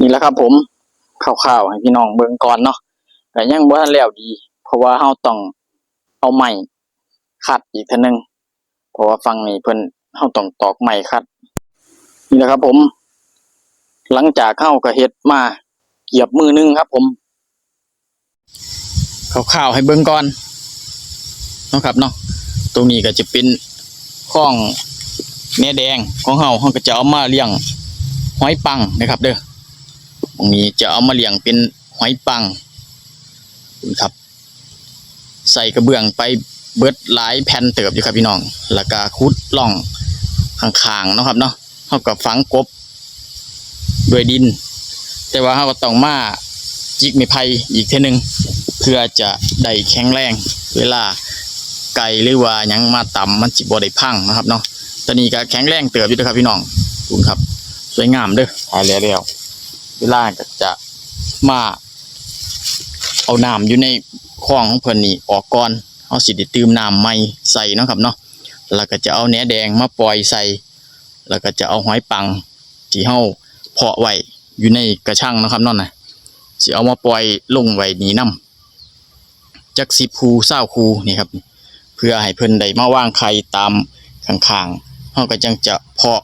นี่แหละครับผมข่าวๆให้พี่น้องเบิ่งก่อนเนาะแต่ยังบ่ทันแล้วดี เพราะว่าเฮาต้องเอาไม้ขัดอีกทื่อนึงเพราะว่าฝั่งนี้เพิ่นเฮาต้องตอกไม้ขัด นี่แหละครับผม หลังจากเฮาก็เฮ็ดมาเกียบมือหนึงครับ ผมข่าวๆให้เบิ่งก่อนเนาะครับเนาะตรงนี้ก็จะเป็นข้องแม่แดงของเฮาเฮาก็จะเอามาเลี้ยงหอยปังนะครับ เด้อ ตรงนี้จะเอามาเลี้ยงเป็นหอยปังนะครับ ใส่กระเบื้องไปเบิดหลายแผ่นเติบอยู่ครับพี่น้อง แล้วก็คุดล่องข้างๆเนาะครับเนาะเท่ากับฝังกบด้วยดิน แต่ว่าเราก็ต้องมาจิกไม้ไผ่อีกเท่นึง เพื่อจะได้แข็งแรง เวลาไก่หรือว่ายังมาต่ำมันจิบ่ได้พังนะครับเนาะตอนนี้ก็แข็งแรงเติบอยู่เด้อครับพี่น้องดูครับ สวยงามเด้อถ่ายแล้ว เวลาก็จะมาเอาน้ำอยู่ในคลองของเพิ่นนี่ออกก่อนเอาสิได้ตื่มน้ำใหม่ใส่เนาะครับเนาะแล้วก็จะเอาแหนแดงมาปล่อยใส่ แล้วก็จะเอาหอยปังที่เฮาเพาะไว้อยู่ในกระชังนะครับนั่นนะสิเอามาปล่อยลงไว้นี่นํจัก10คู20คูนี่ครับ เพื่อให้เพิ่นได้มาว่างไข่ตามข้างๆเฮาก็จังจะเพาะ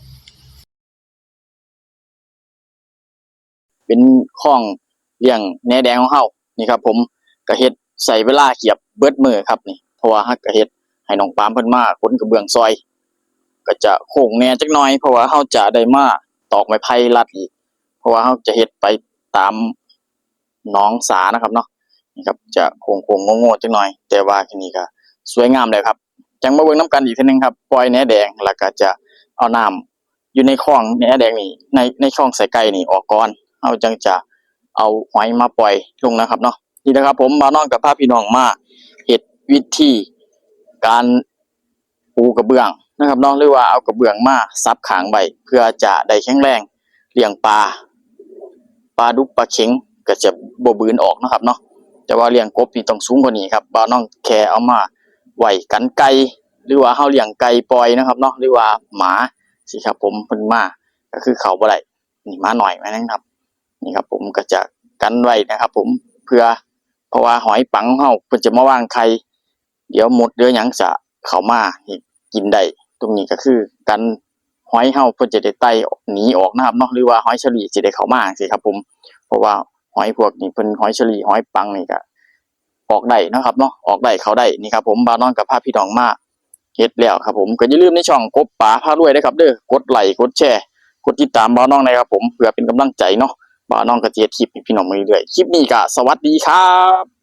เป็นข้องเลี้ยงแหนแดงของเฮานี่ครับ ผมก็เฮ็ดใส่เวลาเกียบเบิดมือครับนี่เพราะว่าฮักก็เฮ็ดให้น้องปามเพิ่นมาขนกระเบื้องซอย ก็จะโค้งแหน่จักหน่อยเพราะว่าเฮาจะได้มาตอกไม้ไผ่รัดอีก เพราะว่าเฮาจะเฮ็ดไปตามหนองสานะครับเนาะนี่ครับจะโค้งๆโง่ๆจักหน่อย แต่ว่าทีนี้ก็สวยงามเลยครับจังมาเบิ่งนํกันอีกทีนึงครับปล่อยแหนแดงแล้วก็จะเอาน้ำอยู่ในคลองแหนแดงนี่ในในช่องใส่ไก่นี่ออกก่อน เอาจังจะเอาหอยมาปล่อยลงนะครับเนาะนี่นะครับ ผมมาน้องกับพาพี่น้องมาเฮ็ดวิธีการปูกระเบื้องนะครับน้องหรือว่าเอากระเบื้องมาซับขางไว้เพื่อจะได้แข็งแรงเลี้ยงปลาปลาดุกปลาเข็งก็จะบบืนออกนะครับเนาะแต่ว่าเลี้ยงกบนี่ต้องสูงกว่านี้ครับบ่าน้องแค่เอามาไหวกันไก่หรือว่าเฮาเลี้ยงไก่ปล่อยนะครับเนาะหรือว่าหมาสิครับผมเพิ่นมาก็คือเขาบ่ได้นี่มาหน่อยแม่นะครับ นี่ครับผมก็จะกันไว้นะครับ ผมเพื่อเพราะว่าหอยปังเฮาเพิ่นจะมาวางไข่เดี๋ยวหมดเดี๋ยวหยังจะเข้ามากินได้ตรงนี้ก็คือกันหอยเฮาเพิ่นจะได้ไต่หนีออกนะครับเนาะหรือว่าหอยเฉลี่จะได้เข้ามาจังซี่ครับ ผม เพราะว่าหอยพวกนี้เพิ่นหอยเฉลี่หอยปังนี่ก็ออกได้นะครับเนาะออกได้เขาได้นี่ครับผมบาวนอนกับพาพี่น้องมาเฮ็ดแล้วครับผมก็อย่าลืมในช่องกบป๋าพาด้วยนะครับเด้อกดไลค์กดแชร์กดติดตามบาวน้องนะครับผมเพื่อเป็นกำลังใจเนาะ บ่าวน้องกระเฮ็ดคลิปให้พี่น้องมาเรื่อยๆคลิปนี้ก็สวัสดีครับ